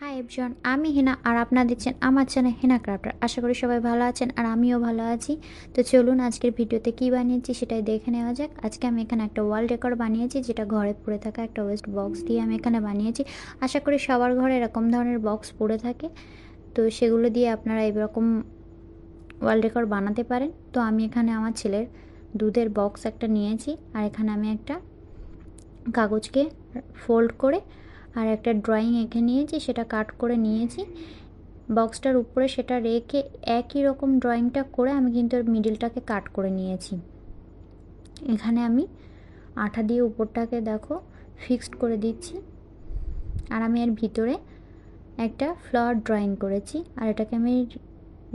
High এভজন আমি হিনা আর আপনারা দেখছেন আমার চ্যানেল হিনা ক্রাফটার। আশা করি সবাই ভালো আছেন আর আমিও ভালো আছি। তো চলুন আজকের ভিডিওতে কী বানিয়েছি সেটাই দেখে নেওয়া যাক। আজকে আমি এখানে একটা ওয়াল রেকর্ড বানিয়েছি, যেটা ঘরে পড়ে থাকা একটা ওয়েস্ট বক্স দিয়ে আমি এখানে বানিয়েছি। আশা করি সবার ঘরে এরকম ধরনের বক্স পড়ে থাকে। তো সেগুলো দিয়ে আপনারা এরকম ওয়াল রেকর্ড বানাতে পারেন। তো আমি এখানে আমার ছেলের দুধের বক্স একটা নিয়েছি। আর এখানে আমি একটা কাগজকে ফোল্ড করে আর একটা ড্রয়িং এঁকে নিয়েছি, সেটা কাট করে নিয়েছি। বক্সটার উপরে সেটা রেখে একই রকম ড্রয়িংটা করে আমি কিন্তু মিডিলটাকে কাট করে নিয়েছি। এখানে আমি আঠা দিয়ে উপরটাকে দেখো ফিক্সড করে দিচ্ছি। আর আমি এর ভিতরে একটা ফ্লাওয়ার ড্রয়িং করেছি, আর এটাকে আমি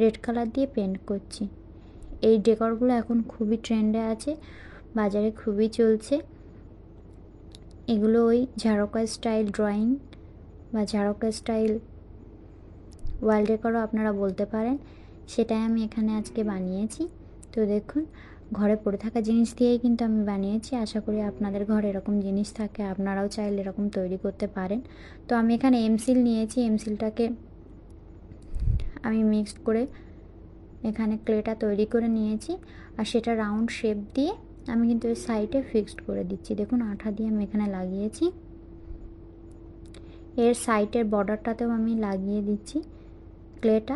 রেড কালার দিয়ে পেন্ট করছি। এই ডেকরগুলো এখন খুবই ট্রেন্ডে আছে, বাজারে খুবই চলছে। এগুলো ওই ঝাড়কা স্টাইল ড্রয়িং বা ঝাড়কা স্টাইল ওয়াল ডেকরও আপনারা বলতে পারেন। সেটাই আমি এখানে আজকে বানিয়েছি। তো দেখুন, ঘরে পড়ে থাকা জিনিস দিয়েই কিন্তু আমি বানিয়েছি। আশা করি আপনাদের ঘরে এরকম জিনিস থাকে, আপনারাও চাইলে এরকম তৈরি করতে পারেন। তো আমি এখানে এমসিল নিয়েছি। এমসিলটাকে আমি মিক্সড করে এখানে ক্লেটা তৈরি করে নিয়েছি। আর সেটা রাউন্ড শেপ দিয়ে আমি কিন্তু ওই সাইডে ফিক্সড করে দিচ্ছি। দেখুন, আঠা দিয়ে আমি এখানে লাগিয়েছি। এর সাইডের বর্ডারটাতেও আমি লাগিয়ে দিচ্ছি ক্লেটা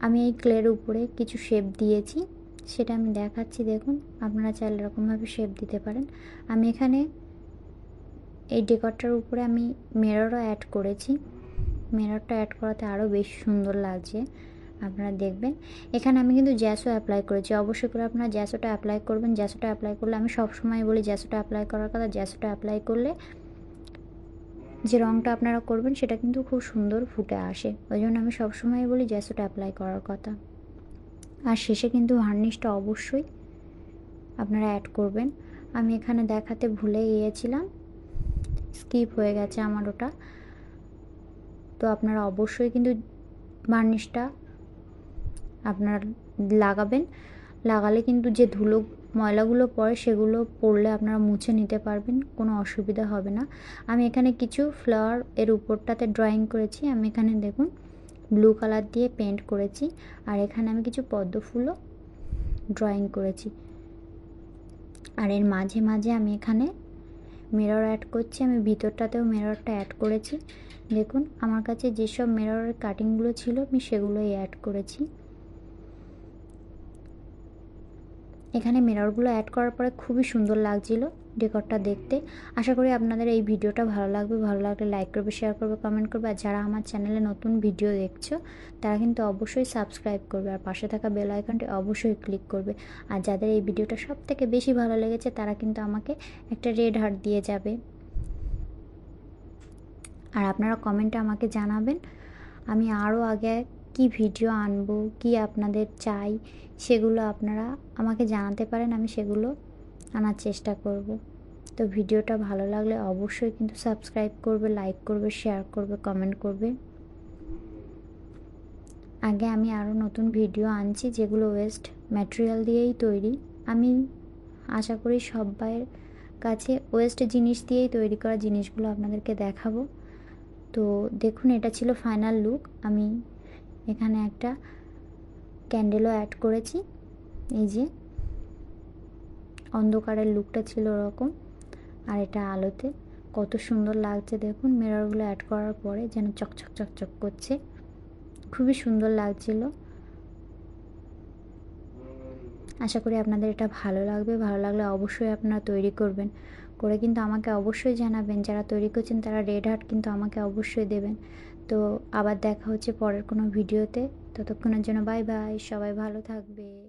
আমি এই ক্লের উপরে কিছু শেপ দিয়েছি। সেটা আমি দেখাচ্ছি, দেখুন। আপনারা চাইলে এরকমভাবে শেপ দিতে পারেন। আমি এখানে এই ডেকরটার উপরে আমি মেররও অ্যাড করেছি। মেররটা অ্যাড করাতে আরও বেশি সুন্দর লাগছে। আপনারা দেখবেন। এখানে আমি কিন্তু জ্যাসও অ্যাপ্লাই করেছি। অবশ্যই করে আপনারা জ্যাসোটা অ্যাপ্লাই করবেন। জ্যাসোটা অ্যাপ্লাই করলে আমি সবসময় বলি জ্যাসোটা অ্যাপ্লাই করার কথা। জ্যাসোটা অ্যাপ্লাই করলে যে রঙটা আপনারা করবেন সেটা কিন্তু খুব সুন্দর ফুটে আসে। ওই জন্য আমি সবসময় বলি জ্যাসোটা অ্যাপ্লাই করার কথা। আর শেষে কিন্তু ভার্নিশটা অবশ্যই আপনারা অ্যাড করবেন। আমি এখানে দেখাতে ভুলে গিয়েছিলাম। স্কিপ হয়ে গেছে আমার ওটা। তো আপনারা অবশ্যই কিন্তু ভার্নিশটা আপনারা লাগাবেন। লাগালে কিন্তু যে ধুলো, ময়লাগুলো পড়ে সেগুলো পড়লে আপনারা মুছে নিতে পারবেন, কোনো অসুবিধা হবে না। আমি এখানে কিছু ফ্লাওয়ার এর উপরটাতে ড্রয়িং করেছি। আমি এখানে দেখুন ব্লু কালার দিয়ে পেন্ট করেছি। আর এখানে আমি কিছু পদ্ম ফুলও ড্রয়িং করেছি। আর এর মাঝে মাঝে আমি এখানে মিরর অ্যাড করছি। আমি ভিতরটাতেও মিররটা অ্যাড করেছি। দেখুন, আমার কাছে যেসব মিররের কাটিংগুলো ছিল, আমি সেগুলোই অ্যাড করেছি। এখানে মিররগুলো অ্যাড করার পরে খুবই সুন্দর লাগছিল ডেকরটা দেখতে। আশা করি আপনাদের এই ভিডিওটা ভালো লাগবে। ভালো লাগলে লাইক করবে শেয়ার করবে কমেন্ট করবে। আর যারা আমার চ্যানেলে নতুন ভিডিও দেখছ, তারা কিন্তু অবশ্যই সাবস্ক্রাইব করবে। আর পাশে থাকা বেল আইকনটি অবশ্যই ক্লিক করবে। আর যাদের এই ভিডিওটা সব থেকে বেশি ভালো লেগেছে, তারা কিন্তু আমাকে একটা রেড হার্ট দিয়ে যাবে। আর আপনারা কমেন্টে আমাকে জানাবেন। আমি আরও আগে কি ভিডিও আনব, কি আপনাদের চাই, সেগুলো আপনারা আমাকে জানাতে পারেন, আমি সেগুলো আনার চেষ্টা করব। তো ভিডিওটা ভালো লাগলে অবশ্যই কিন্তু সাবস্ক্রাইব করবে, লাইক করবে, শেয়ার করবে, কমেন্ট করবে। আগে আমি আরও নতুন ভিডিও আনছি যেগুলো ওয়েস্ট ম্যাটেরিয়াল দিয়েই তৈরি। আমি আশা করি সবাইয়ের কাছে ওয়েস্ট জিনিস দিয়েই তৈরি করা জিনিসগুলো আপনাদেরকে দেখাবো। তো দেখুন, এটা ছিল ফাইনাল লুক। আমি এখানে একটা ক্যান্ডেলও অ্যাড করেছি। এই যে অন্ধকারের লুকটা ছিল ওরকম। আর এটা আলোতে। কত সুন্দর লাগছে দেখুন মিররগুলো অ্যাড করার পরে যেন চকচক চকচক করছে। খুবই সুন্দর লাগছিল। আশা করি আপনাদের এটা ভালো লাগবে। ভালো লাগলে অবশ্যই আপনারা তৈরি করবেন। করে কিন্তু আমাকে অবশ্যই জানাবেন। যারা তৈরি করছেন তারা রেড হার্ট কিন্তু আমাকে অবশ্যই দেবেন। তো আবার দেখা হচ্ছে পরের কোনো ভিডিওতে ততক্ষণের জন্য বাই বাই সবাই ভালো থাকবে।